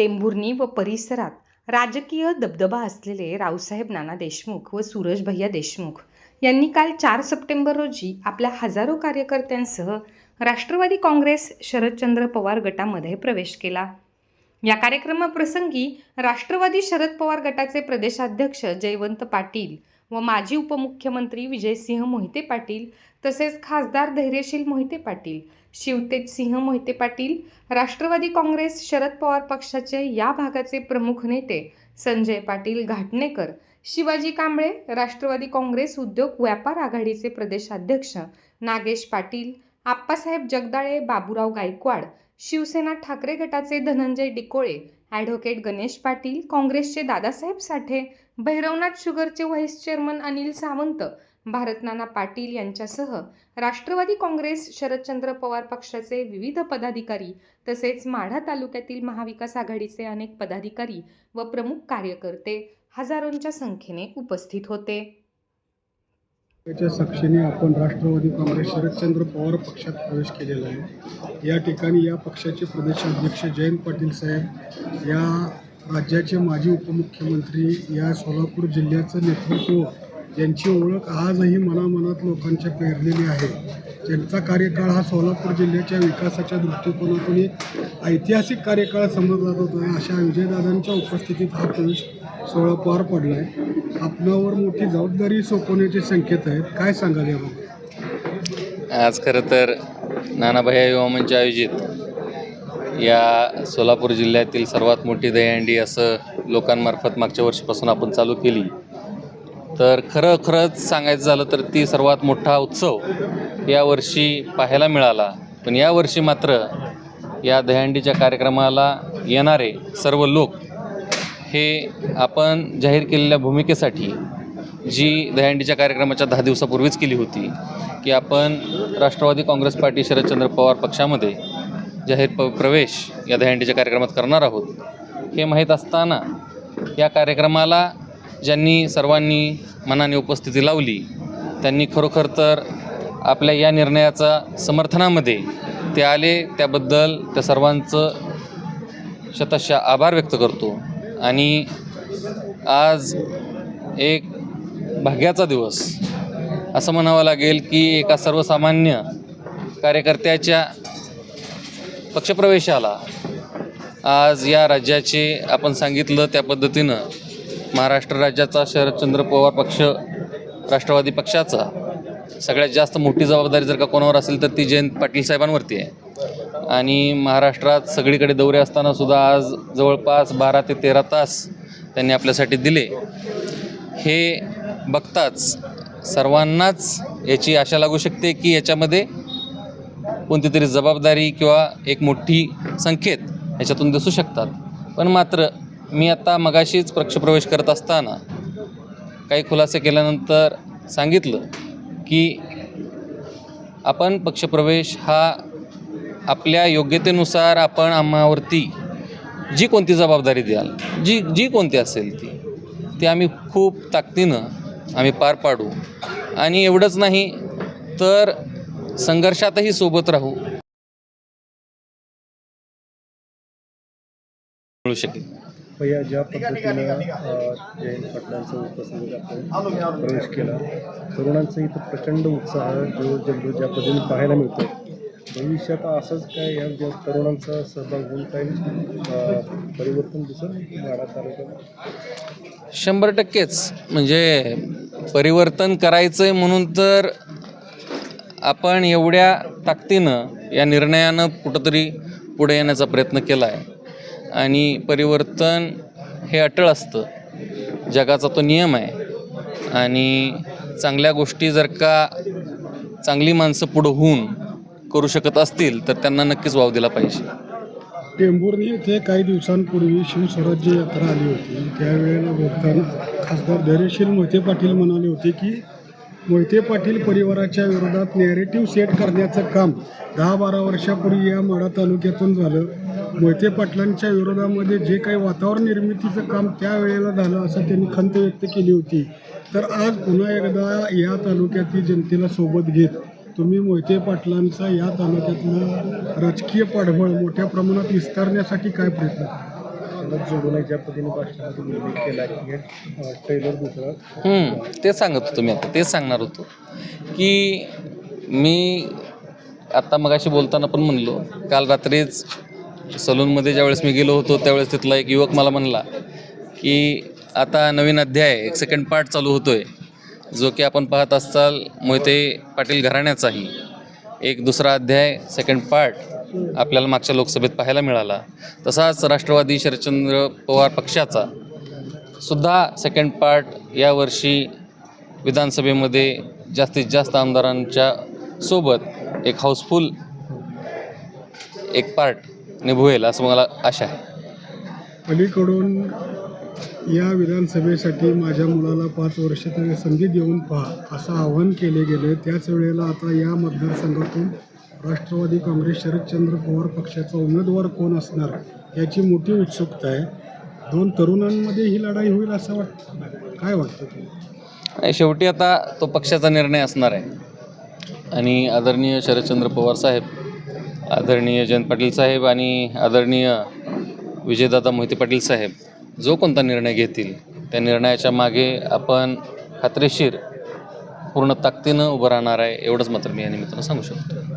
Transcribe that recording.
टेंभुर्णी व परिसरात राजकीय दबदबा असलेले रावसाहेब नाना देशमुख व सूरज भैया देशमुख यांनी काल चार सप्टेंबर रोजी आपल्या हजारो कार्यकर्त्यांसह राष्ट्रवादी काँग्रेस शरदचंद्र पवार गटामध्ये प्रवेश केला. या कार्यक्रमाप्रसंगी राष्ट्रवादी शरद पवार गटाचे प्रदेशाध्यक्ष जयवंत पाटील व माजी उपमुख्यमंत्री विजयसिंह मोहिते पाटील तसेच खासदार धैर्यशील मोहिते पाटील शिवतेज सिंह मोहिते पाटील राष्ट्रवादी काँग्रेस शरद पवार पक्षाचे या भागाचे प्रमुख नेते संजय पाटील घाटणेकर शिवाजी कांबळे राष्ट्रवादी काँग्रेस उद्योग व्यापार आघाडीचे प्रदेशाध्यक्ष नागेश पाटील आप्पासाहेब जगदाळे बाबूराव गायकवाड शिवसेना ठाकरे गटाचे धनंजय डिकोळे ॲडव्होकेट गणेश पाटील काँग्रेसचे दादासाहेब साठे भैरवनाथ शुगरचे व्हाईस चेअरमन अनिल सावंत भारतनाना पाटील यांच्यासह राष्ट्रवादी काँग्रेस शरदचंद्र पवार पक्षाचे विविध पदाधिकारी तसेच माढा तालुक्यातील महाविकास आघाडीचे अनेक पदाधिकारी व प्रमुख कार्यकर्ते हजारोंच्या संख्येने उपस्थित होते. त्याच्या साक्षीने आपण राष्ट्रवादी काँग्रेस शरदचंद्र पवार पक्षात प्रवेश केलेला आहे. या ठिकाणी या पक्षाचे प्रदेशाध्यक्ष जयंत पाटील साहेब या राज्याचे माजी उपमुख्यमंत्री या सोलापूर जिल्ह्याचं नेतृत्व यांची ओळख आजही मनामनात लोकांच्या पेरलेली आहे. ज्यांचा कार्यकाळ हा सोलापूर जिल्ह्याच्या विकासाच्या दृष्टिकोनातून एक ऐतिहासिक कार्यकाळ समजला जात. होता अशा विजयदादांच्या उपस्थितीत हा प्रवेश सोहळा पार पडला आहे आपणावर मोठी जबाबदारी सोपवण्याचे संकेत आहेत. काय सांगाल याबाबत? आज खरं तर नानाभाई युवा मंच आयोजित. या सोलापूर जिल्ह्यातील सर्वात मोठी दहीहंडी असं लोकांमार्फत मागच्या वर्षीपासून आपण चालू केली. तर खरं खरंच सांगायचं झालं तर ती सर्वात मोठा उत्सव यावर्षी पाहायला मिळाला. पण यावर्षी मात्र या दहीहंडीच्या कार्यक्रमाला येणारे सर्व लोक हे आपण जाहीर केलेल्या भूमिकेसाठी जी दहीहंडीच्या कार्यक्रमाच्या दहा दिवसापूर्वीच केली होती की आपण राष्ट्रवादी काँग्रेस पार्टी शरदचंद्र पवार पक्षामध्ये जाहीर प प्रवेश या दहीहंडीच्या कार्यक्रमात करणार आहोत. हे माहीत असताना या कार्यक्रमाला ज्यांनी सर्वांनी मनाने उपस्थिती लावली त्यांनी खरोखर तर आपल्या या निर्णयाचा समर्थनामध्ये ते आले त्याबद्दल त्या सर्वांचं शतशः आभार व्यक्त करतो. आणि आज एक भाग्याचा दिवस. असं म्हणावं लागेल की एका सर्वसामान्य कार्यकर्त्याच्या पक्षप्रवेशाला आज या राज्याचे आपण सांगितलं त्या पद्धतीनं महाराष्ट्र राज्याचा शरदचंद्र पवार पक्ष राष्ट्रवादी पक्षाचा सगळ्यात जास्त मोठी जबाबदारी जर का कोणावर असेल तर ती जयंत पाटील साहेबांवरती आहे. आणि महाराष्ट्रात सगळीकडे दौरे असताना सुद्धा आज जवळपास बारा ते तेरा तास त्यांनी आपल्यासाठी दिले. हे बघताच सर्वांनाच याची आशा लागू शकते की याच्यामध्ये कोणती तरी जबाबदारी किंवा एक मोठी संकेत याच्यातून दिसू शकतात. पण मात्र मी आता मगाशीच पक्षप्रवेश करत असताना काही खुलासे केल्यानंतर सांगितलं की आपण पक्षप्रवेश हा आपल्या योग्यतेनुसार आपण आम्हावरती जी कोणती जबाबदारी द्याल जी जी कोणती असेल ती ती आम्ही खूप ताकदीनं आम्ही पार पाडू. आणि एवढंच नाही तर संघर्षातही सोबत राहू. मिळू शकेल. भैया ज्या पद्धतीनं जयंत पाटलांचं उपस्थितीत आपण प्रवेश केला तरुणांचा इथं प्रचंड उत्साह जो जल्लोष ज्या पद्धतीने पाहायला मिळतो भविष्यात असंच काय या ज्या तरुणांचा सहभाग होऊन काही परिवर्तन दिसेल माडा तालुक्यात? शंभर टक्केच. म्हणजे परिवर्तन करायचं आहे म्हणून तर आपण एवढ्या ताकदीनं या निर्णयानं कुठंतरी पुढे येण्याचा प्रयत्न केला आहे आणि परिवर्तन हे अटळ असतं. जगाचा तो नियम आहे. आणि चांगल्या गोष्टी जर का चांगली माणसं पुढं होऊन करू शकत असतील तर त्यांना नक्कीच वाव दिला पाहिजे. टेंभुर्णी येथे काही दिवसांपूर्वी शिवस्वराज्य यात्रा आली होती. त्यावेळेला बोलताना खासदार धैर्यशील मोहिते पाटील म्हणाले होते की मोहिते पाटील परिवाराच्या विरोधात नॅरेटिव्ह सेट करण्याचं काम दहा बारा वर्षापूर्वी या माढा तालुक्यातून झालं. मोहिते पाटलांच्या विरोधामध्ये जे काही वातावरण निर्मितीचं काम त्यावेळेला झालं असं त्यांनी खंत व्यक्त केली होती. तर आज पुन्हा एकदा या तालुक्यातील जनतेला सोबत घेत तुम्ही मोहिते पाटलांचा या तालुक्यातलं राजकीय पाठबळ मोठ्या प्रमाणात विस्तारण्यासाठी काय प्रयत्न करता? पक्षाला जोडून ज्या पद्धतीने भाषणामध्ये उल्लेख केला की हे ट्रेलर दुसरं हम्म, तेच सांगत होतो मी आता तेच सांगणार होतो की मी आत्ता मगाशी बोलताना पण म्हणलो काल रात्रीच सलूनमध्ये ज्यावेळेस मी गेलो होतो त्यावेळेस तिथला एक युवक मला म्हणला की आता नवीन अध्याय एक सेकंड पार्ट चालू होतोय जो की आपण पाहत असाल मोहिते पाटील घराण्याचाही एक दुसरा अध्याय सेकंड पार्ट आपल्याला मागच्या लोकसभेत पाहायला मिळाला. तसाच राष्ट्रवादी शरदचंद्र पवार पक्षाचा सुद्धा सेकंड पार्ट यावर्षी विधानसभेमध्ये जास्तीत जास्त आमदारांच्या सोबत एक हाऊसफुल एक पार्ट निभवेल असं मला आशा आहे. अलीकडून या विधानसभेसाठी माझ्या मुलाला पाच वर्ष तरी संधी देऊन पहा असं आवाहन केले गेले. त्याच वेळेला आता या मतदारसंघातून राष्ट्रवादी काँग्रेस शरदचंद्र पवार पक्षाचा उमेदवार कोण असणार याची मोठी उत्सुकता आहे. दोन तरुणांमध्ये ही लढाई होईल असं वाटतं? काय वाटतं शेवटी आता तो पक्षाचा निर्णय असणार आहे. आणि आदरणीय शरदचंद्र पवार साहेब आदरणीय जयंत पाटील साहेब आणि आदरणीय विजयदादा मोहिते पाटील साहेब जो कोणता निर्णय घेतील त्या निर्णयाच्या मागे आपण खात्रीशीर पूर्ण ताकदीनं उभं राहणार आहे एवढंच मात्र मी या निमित्तानं सांगू शकतो.